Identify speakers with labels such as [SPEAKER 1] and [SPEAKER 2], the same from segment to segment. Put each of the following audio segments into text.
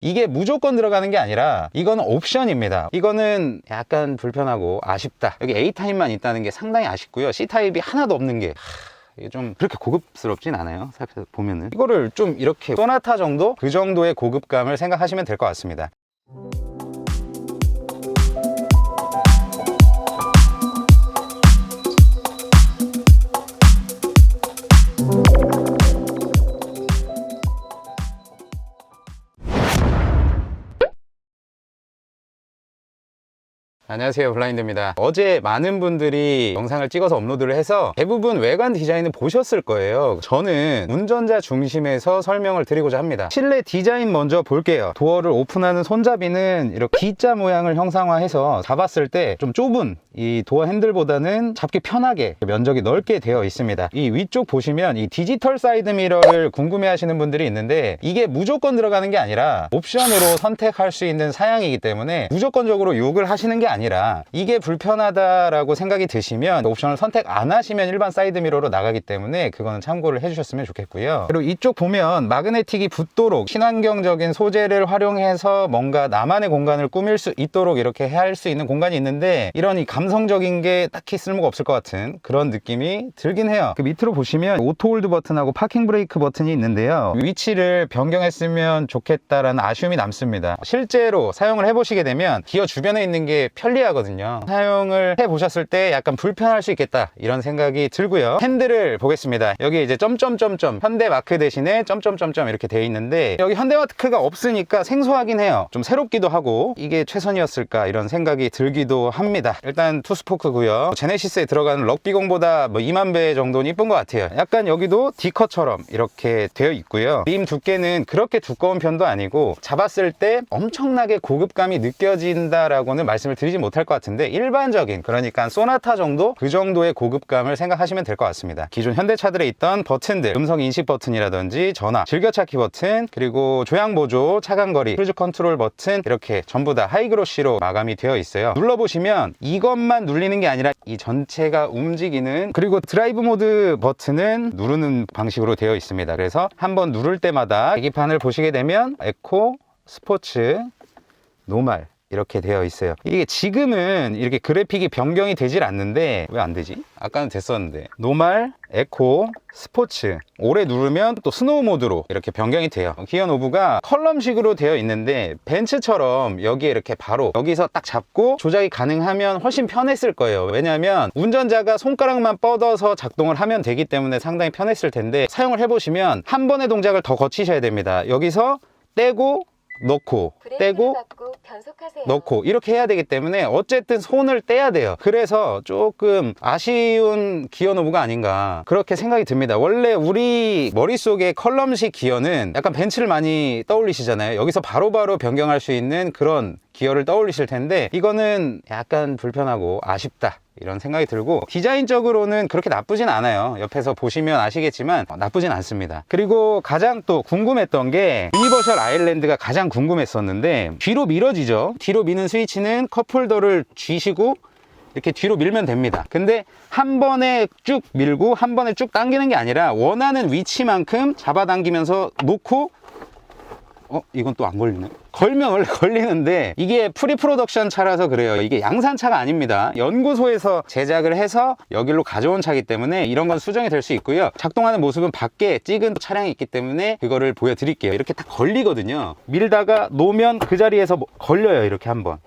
[SPEAKER 1] 이게 무조건 들어가는 게 아니라 이거는 옵션입니다. 이거는 약간 불편하고 아쉽다. 여기 A타입만 있다는 게 상당히 아쉽고요. C타입이 하나도 없는 게 하, 이게 좀 그렇게 고급스럽진 않아요. 살펴 보면은 이거를 좀 이렇게 소나타 정도 그 정도의 고급감을 생각하시면 될 것 같습니다. 안녕하세요 블라인드입니다. 어제 많은 분들이 영상을 찍어서 업로드를 해서 대부분 외관 디자인은 보셨을 거예요. 저는 운전자 중심에서 설명을 드리고자 합니다. 실내 디자인 먼저 볼게요. 도어를 오픈하는 손잡이는 이렇게 D자 모양을 형상화해서 잡았을 때 좀 좁은 이 도어 핸들보다는 잡기 편하게 면적이 넓게 되어 있습니다. 이 위쪽 보시면 이 디지털 사이드 미러를 궁금해 하시는 분들이 있는데 이게 무조건 들어가는 게 아니라 옵션으로 선택할 수 있는 사양이기 때문에 무조건적으로 욕을 하시는 게 아니라 이게 불편하다라고 생각이 드시면 옵션을 선택 안 하시면 일반 사이드 미러로 나가기 때문에 그거는 참고를 해주셨으면 좋겠고요. 그리고 이쪽 보면 마그네틱이 붙도록 친환경적인 소재를 활용해서 뭔가 나만의 공간을 꾸밀 수 있도록 이렇게 할 수 있는 공간이 있는데 이런 이 감성적인 게 딱히 쓸모가 없을 것 같은 그런 느낌이 들긴 해요. 그 밑으로 보시면 오토 홀드 버튼하고 파킹 브레이크 버튼이 있는데요. 위치를 변경했으면 좋겠다라는 아쉬움이 남습니다. 실제로 사용을 해보시게 되면 기어 주변에 있는 게 편 리하거든요. 사용을 해보셨을 때 약간 불편할 수 있겠다 이런 생각이 들고요. 핸들을 보겠습니다. 여기 이제 점점점점 현대 마크 대신에 점점점점 이렇게 돼 있는데 여기 현대 마크가 없으니까 생소하긴 해요. 좀 새롭기도 하고 이게 최선이었을까 이런 생각이 들기도 합니다. 일단 투스포크고요. 제네시스에 들어가는 럭비공보다 뭐 2만 배 정도는 이쁜 것 같아요. 약간 여기도 D컷처럼 이렇게 되어 있고요. 림 두께는 그렇게 두꺼운 편도 아니고 잡았을 때 엄청나게 고급감이 느껴진다라고는 말씀을 드리지 못할 것 같은데 일반적인 그러니까 소나타 정도? 그 정도의 고급감을 생각하시면 될 것 같습니다. 기존 현대차들에 있던 버튼들 음성 인식 버튼이라든지 전화 즐겨찾기 버튼 그리고 조향 보조 차간거리 크루즈 컨트롤 버튼 이렇게 전부 다 하이그로시로 마감이 되어 있어요. 눌러보시면 이것만 눌리는 게 아니라 이 전체가 움직이는 그리고 드라이브 모드 버튼은 누르는 방식으로 되어 있습니다. 그래서 한번 누를 때마다 계기판을 보시게 되면 에코 스포츠 노말 이렇게 되어 있어요. 이게 지금은 이렇게 그래픽이 변경이 되질 않는데 왜 안 되지? 아까는 됐었는데. 노말, 에코, 스포츠. 오래 누르면 또 스노우 모드로 이렇게 변경이 돼요. 기어 노브가 컬럼식으로 되어 있는데 벤츠처럼 여기에 이렇게 바로 여기서 딱 잡고 조작이 가능하면 훨씬 편했을 거예요. 왜냐하면 운전자가 손가락만 뻗어서 작동을 하면 되기 때문에 상당히 편했을 텐데 사용을 해보시면 한 번의 동작을 더 거치셔야 됩니다. 여기서 떼고 넣고 떼고. 넣고 이렇게 해야 되기 때문에 어쨌든 손을 떼야 돼요. 그래서 조금 아쉬운 기어 노브가 아닌가 그렇게 생각이 듭니다. 원래 우리 머릿속에 컬럼식 기어는 약간 벤츠를 많이 떠올리시잖아요. 여기서 바로바로 변경할 수 있는 그런 기어를 떠올리실 텐데 이거는 약간 불편하고 아쉽다 이런 생각이 들고 디자인적으로는 그렇게 나쁘진 않아요. 옆에서 보시면 아시겠지만 어, 나쁘진 않습니다. 그리고 가장 또 궁금했던 게 유니버셜 아일랜드가 가장 궁금했었는데 뒤로 밀어지죠. 뒤로 미는 스위치는 컵홀더를 쥐시고 이렇게 뒤로 밀면 됩니다. 근데 한 번에 쭉 밀고 한 번에 쭉 당기는 게 아니라 원하는 위치만큼 잡아당기면서 놓고 어? 이건 또 안 걸리네? 걸면 원래 걸리는데 이게 프리 프로덕션 차라서 그래요. 이게 양산 차가 아닙니다. 연구소에서 제작을 해서 여기로 가져온 차기 때문에 이런 건 수정이 될 수 있고요. 작동하는 모습은 밖에 찍은 차량이 있기 때문에 그거를 보여드릴게요. 이렇게 딱 걸리거든요. 밀다가 놓으면 그 자리에서 뭐- 걸려요. 이렇게 한번.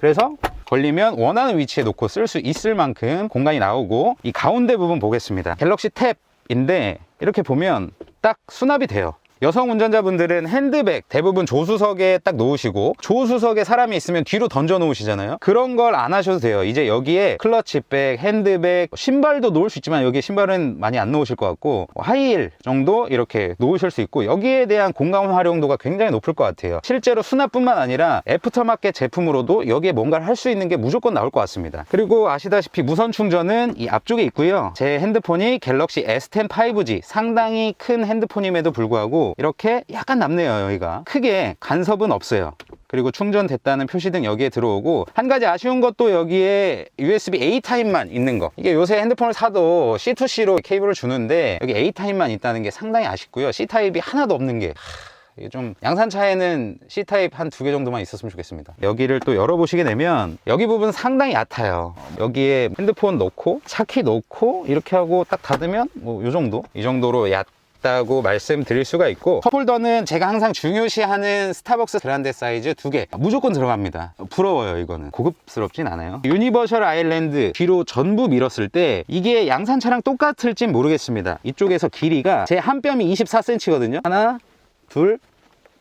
[SPEAKER 1] 그래서 걸리면 원하는 위치에 놓고 쓸 수 있을 만큼 공간이 나오고 이 가운데 부분 보겠습니다. 갤럭시 탭인데 이렇게 보면 딱 수납이 돼요. 여성 운전자분들은 핸드백 대부분 조수석에 딱 놓으시고 조수석에 사람이 있으면 뒤로 던져 놓으시잖아요. 그런 걸 안 하셔도 돼요. 이제 여기에 클러치백, 핸드백, 신발도 놓을 수 있지만 여기 신발은 많이 안 놓으실 것 같고 하이힐 정도 이렇게 놓으실 수 있고 여기에 대한 공간 활용도가 굉장히 높을 것 같아요. 실제로 수납뿐만 아니라 애프터마켓 제품으로도 여기에 뭔가를 할 수 있는 게 무조건 나올 것 같습니다. 그리고 아시다시피 무선 충전은 이 앞쪽에 있고요. 제 핸드폰이 갤럭시 S10 5G 상당히 큰 핸드폰임에도 불구하고 이렇게 약간 남네요 여기가 크게 간섭은 없어요 그리고 충전됐다는 표시등 여기에 들어오고 한 가지 아쉬운 것도 여기에 USB A 타입만 있는 거 이게 요새 핸드폰을 사도 C2C로 케이블을 주는데 여기 A 타입만 있다는 게 상당히 아쉽고요 C 타입이 하나도 없는 게 이게 좀 양산차에는 C타입 한 두 개 정도만 있었으면 좋겠습니다. 여기를 또 열어보시게 되면 여기 부분 상당히 얕아요. 여기에 핸드폰 넣고 차키 넣고 이렇게 하고 딱 닫으면 뭐요 정도? 이 정도로 얕 다고 말씀드릴 수가 있고 컵홀더는 제가 항상 중요시하는 스타벅스 그란데 사이즈 두 개. 무조건 들어갑니다. 부러워요 이거는. 고급스럽진 않아요. 유니버셜 아일랜드 뒤로 전부 밀었을 때 이게 양산차랑 똑같을진 모르겠습니다. 이쪽에서 길이가 제 한 뼘이 24cm거든요. 하나 둘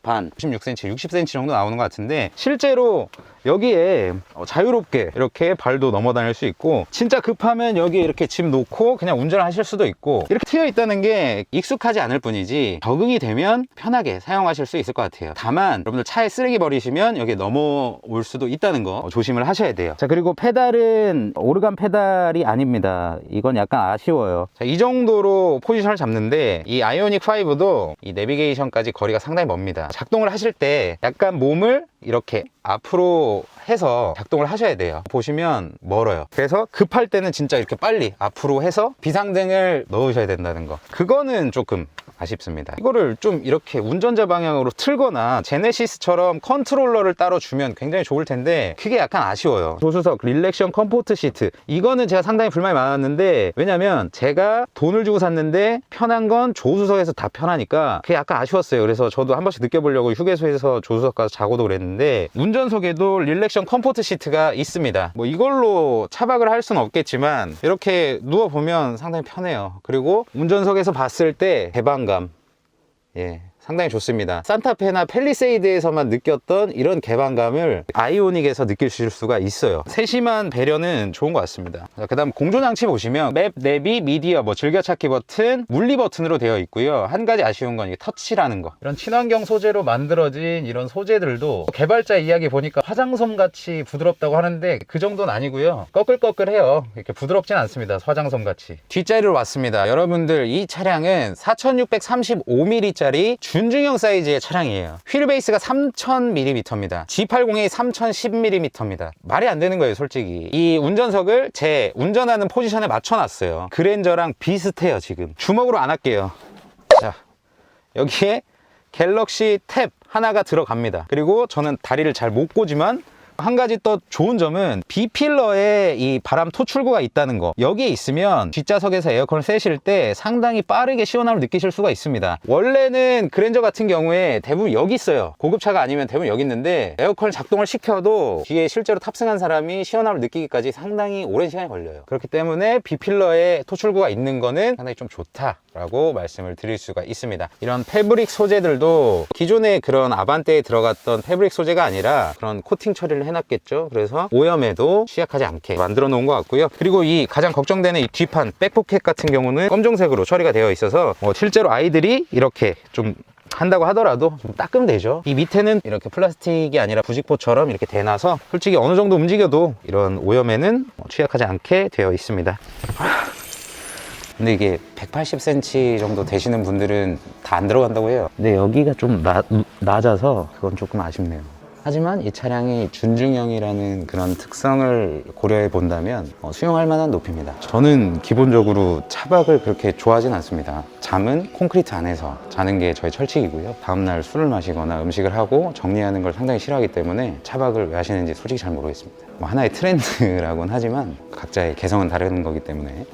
[SPEAKER 1] 반, 16cm, 60cm 정도 나오는 것 같은데 실제로 여기에 어, 자유롭게 이렇게 발도 넘어 다닐 수 있고 진짜 급하면 여기에 이렇게 짐 놓고 그냥 운전을 하실 수도 있고 이렇게 트여 있다는 게 익숙하지 않을 뿐이지 적응이 되면 편하게 사용하실 수 있을 것 같아요. 다만 여러분들 차에 쓰레기 버리시면 여기에 넘어올 수도 있다는 거 조심을 하셔야 돼요. 자 그리고 페달은 오르간 페달이 아닙니다. 이건 약간 아쉬워요. 자, 이 정도로 포지션을 잡는데 이 아이오닉 5도 이 내비게이션까지 거리가 상당히 멉니다 작동을 하실 때 약간 몸을 이렇게 앞으로 해서 작동을 하셔야 돼요. 보시면 멀어요. 그래서 급할 때는 진짜 이렇게 빨리 앞으로 해서 비상등을 넣으셔야 된다는 거. 그거는 조금 아쉽습니다. 이거를 좀 이렇게 운전자 방향으로 틀거나 제네시스처럼 컨트롤러를 따로 주면 굉장히 좋을 텐데 그게 약간 아쉬워요. 조수석 릴렉션 컴포트 시트. 이거는 제가 상당히 불만이 많았는데 왜냐면 제가 돈을 주고 샀는데 편한 건 조수석에서 다 편하니까 그게 약간 아쉬웠어요. 그래서 저도 한 번씩 느껴보려고 휴게소에서 조수석 가서 자고도 그랬는데 운전석에도 릴렉션 컴포트 시트가 있습니다. 뭐 이걸로 차박을 할 수는 없겠지만 이렇게 누워보면 상당히 편해요. 그리고 운전석에서 봤을 때 개방감 예, 상당히 좋습니다. 산타페나 펠리세이드에서만 느꼈던 이런 개방감을 아이오닉에서 느끼실 수가 있어요. 세심한 배려는 좋은 것 같습니다. 그 다음 공조장치 보시면 맵, 내비, 미디어, 뭐 즐겨찾기 버튼, 물리 버튼으로 되어 있고요. 한 가지 아쉬운 건 터치라는 거. 이런 친환경 소재로 만들어진 이런 소재들도 개발자 이야기 보니까 화장솜 같이 부드럽다고 하는데 그 정도는 아니고요. 꺼끌꺼끌해요. 이렇게 부드럽진 않습니다. 화장솜 같이. 뒷자리로 왔습니다. 여러분들 이 차량은 4635mm짜리 준중형 사이즈의 차량이에요. 휠 베이스가 3000mm입니다. G80이 3010mm입니다. 말이 안 되는 거예요, 솔직히. 이 운전석을 제 운전하는 포지션에 맞춰놨어요. 그랜저랑 비슷해요, 지금. 주먹으로 안 할게요. 자, 여기에 갤럭시 탭 하나가 들어갑니다. 그리고 저는 다리를 잘 못 꼬지만 한 가지 또 좋은 점은 B필러에 이 바람 토출구가 있다는 거. 여기에 있으면 뒷좌석에서 에어컨을 쐬실 때 상당히 빠르게 시원함을 느끼실 수가 있습니다. 원래는 그랜저 같은 경우에 대부분 여기 있어요. 고급차가 아니면 대부분 여기 있는데 에어컨을 작동을 시켜도 뒤에 실제로 탑승한 사람이 시원함을 느끼기까지 상당히 오랜 시간이 걸려요. 그렇기 때문에 B필러에 토출구가 있는 거는 상당히 좀 좋다라고 말씀을 드릴 수가 있습니다. 이런 패브릭 소재들도 기존의 그런 아반떼에 들어갔던 패브릭 소재가 아니라 그런 코팅 처리를 해 놨겠죠 그래서 오염에도 취약하지 않게 만들어 놓은 것 같고요 그리고 이 가장 걱정되는 이 뒷판 백포켓 같은 경우는 검정색으로 처리가 되어 있어서 뭐 실제로 아이들이 이렇게 좀 한다고 하더라도 좀 닦으면 되죠 이 밑에는 이렇게 플라스틱이 아니라 부직포처럼 이렇게 대놔서 솔직히 어느 정도 움직여도 이런 오염에는 뭐 취약하지 않게 되어 있습니다 근데 이게 180cm 정도 되시는 분들은 다 안 들어간다고 해요. 근데 여기가 좀 나, 낮아서 그건 조금 아쉽네요. 하지만 이 차량이 준중형이라는 그런 특성을 고려해 본다면 어, 수용할 만한 높이입니다. 저는 기본적으로 차박을 그렇게 좋아하진 않습니다. 잠은 콘크리트 안에서 자는 게 저의 철칙이고요. 다음날 술을 마시거나 음식을 하고 정리하는 걸 상당히 싫어하기 때문에 차박을 왜 하시는지 솔직히 잘 모르겠습니다. 뭐 하나의 트렌드라고는 하지만 각자의 개성은 다른 거기 때문에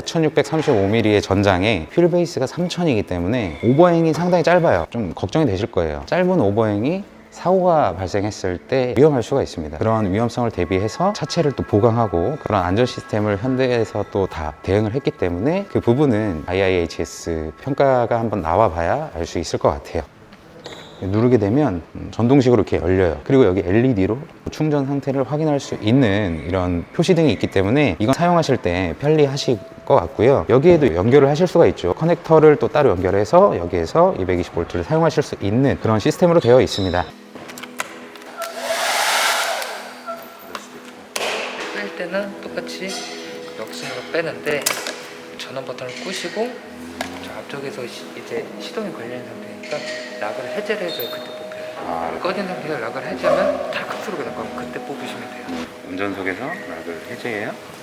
[SPEAKER 1] 4635mm의 전장에 휠 베이스가 3000이기 때문에 오버행이 상당히 짧아요. 좀 걱정이 되실 거예요. 짧은 오버행이 사고가 발생했을 때 위험할 수가 있습니다. 그런 위험성을 대비해서 차체를 또 보강하고 그런 안전 시스템을 현대에서 또 다 대응을 했기 때문에 그 부분은 IIHS 평가가 한번 나와 봐야 알 수 있을 것 같아요. 누르게 되면 음, 전동식으로 이렇게 열려요. 그리고 여기 LED로 충전 상태를 확인할 수 있는 이런 표시등이 있기 때문에 이건 사용하실 때 편리하실 것 같고요. 여기에도 연결을 하실 수가 있죠. 커넥터를 또 따로 연결해서 여기에서 220V를 사용하실 수 있는 그런 시스템으로 되어 있습니다.
[SPEAKER 2] 뺄 때는 똑같이 역순으로 빼는데 전원 버튼을 끄시고 저 앞쪽에서 시- 이제 시동이 걸리는 상태니까 락을 해제를 해줘야 그때 뽑혀요.
[SPEAKER 1] 아,
[SPEAKER 2] 꺼진 상태에서 락을 해제하면 탈칵 소리가 나고 그때 뽑으시면 돼요.
[SPEAKER 1] 운전석에서 락을 해제해요.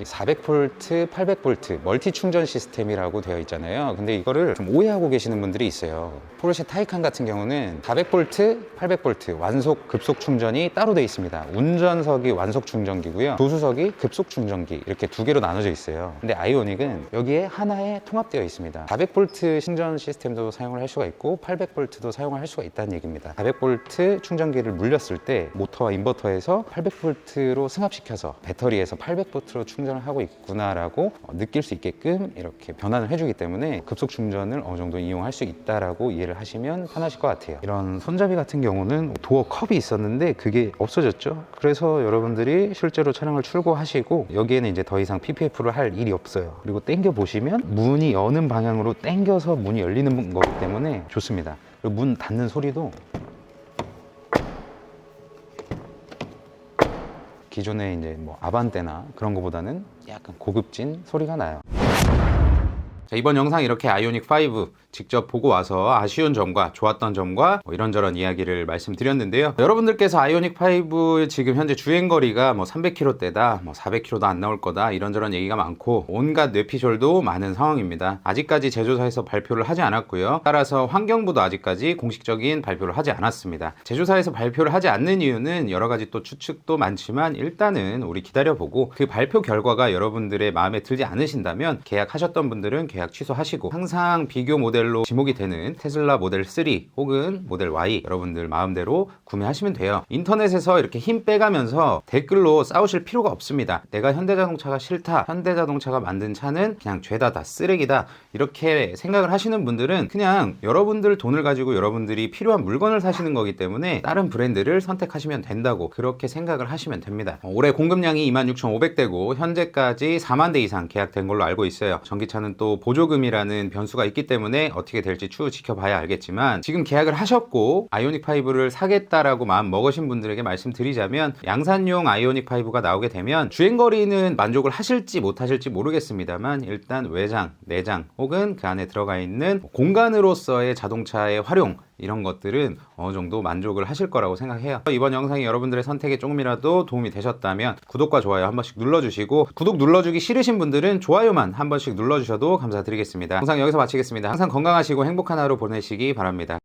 [SPEAKER 1] 지금 400V, 800V 멀티 충전 시스템이라고 되어 있잖아요. 근데 이거를 좀 오해하고 계시는 분들이 있어요. 포르쉐 타이칸 같은 경우는 400V, 800V 완속 급속 충전이 따로 되어 있습니다. 운전석이 완속 충전기고요. 조수석이 급속 충전기 이렇게 두 개로 나눠져 있어요. 근데 아이오닉은 여기에 하나에 통합되어 있습니다. 400V 충전 시스템도 사용을 할 수가 있고 800V도 사용을 할 수가 있다는 얘기입니다. 400V 충전기를 물렸을 때 모터와 인버터에서 800V로 승합시켜서 배터리에서 800V로 충전 을 하고 있구나라고 어, 느낄 수 있게끔 이렇게 변환을 해주기 때문에 급속 충전을 어느 정도 이용할 수 있다라고 이해를 하시면 편하실 것 같아요. 이런 손잡이 같은 경우는 도어 컵이 있었는데 그게 없어졌죠. 그래서 여러분들이 실제로 차량을 출고하시고 여기에는 이제 더 이상 PPF를 할 일이 없어요. 그리고 당겨 보시면 문이 여는 방향으로 당겨서 문이 열리는 거기 때문에 좋습니다. 문 닫는 소리도 기존의 이제 뭐 아반떼나 그런 거보다는 약간 고급진 소리가 나요. 자, 이번 영상 이렇게 아이오닉 5 직접 보고 와서 아쉬운 점과 좋았던 점과 뭐 이런저런 이야기를 말씀드렸는데요. 여러분들께서 아이오닉 5 지금 현재 주행 거리가 뭐 300km대다, 뭐 400km도 안 나올 거다 이런저런 얘기가 많고 온갖 뇌피셜도 많은 상황입니다. 아직까지 제조사에서 발표를 하지 않았고요. 따라서 환경부도 아직까지 공식적인 발표를 하지 않았습니다. 제조사에서 발표를 하지 않는 이유는 여러 가지 또 추측도 많지만 일단은 우리 기다려보고 그 발표 결과가 여러분들의 마음에 들지 않으신다면 계약하셨던 분들은 계약 취소하시고 항상 비교 모델로 지목이 되는 테슬라 모델 3 혹은 모델 Y 여러분들 마음대로 구매하시면 돼요. 인터넷에서 이렇게 힘 빼가면서 댓글로 싸우실 필요가 없습니다. 내가 현대자동차가 싫다. 현대자동차가 만든 차는 그냥 죄다 다 쓰레기다. 이렇게 생각을 하시는 분들은 그냥 여러분들 돈을 가지고 여러분들이 필요한 물건을 사시는 거기 때문에 다른 브랜드를 선택하시면 된다고 그렇게 생각을 하시면 됩니다. 어, 올해 공급량이 26,500대고 현재까지 4만 대 이상 계약된 걸로 알고 있어요. 전기차는 또 보조금이라는 변수가 있기 때문에 어떻게 될지 추후 지켜봐야 알겠지만 지금 계약을 하셨고 아이오닉 5를 사겠다라고 마음 먹으신 분들에게 말씀드리자면 양산용 아이오닉 5가 나오게 되면 주행 거리는 만족을 하실지 못하실지 모르겠습니다만 일단 외장, 내장 혹은 그 안에 들어가 있는 공간으로서의 자동차의 활용 이런 것들은 어느 정도 만족을 하실 거라고 생각해요. 이번 영상이 여러분들의 선택에 조금이라도 도움이 되셨다면 구독과 좋아요 한 번씩 눌러주시고 구독 눌러주기 싫으신 분들은 좋아요만 한 번씩 눌러주셔도 감사드리겠습니다. 영상 여기서 마치겠습니다. 항상 건강하시고 행복한 하루 보내시기 바랍니다.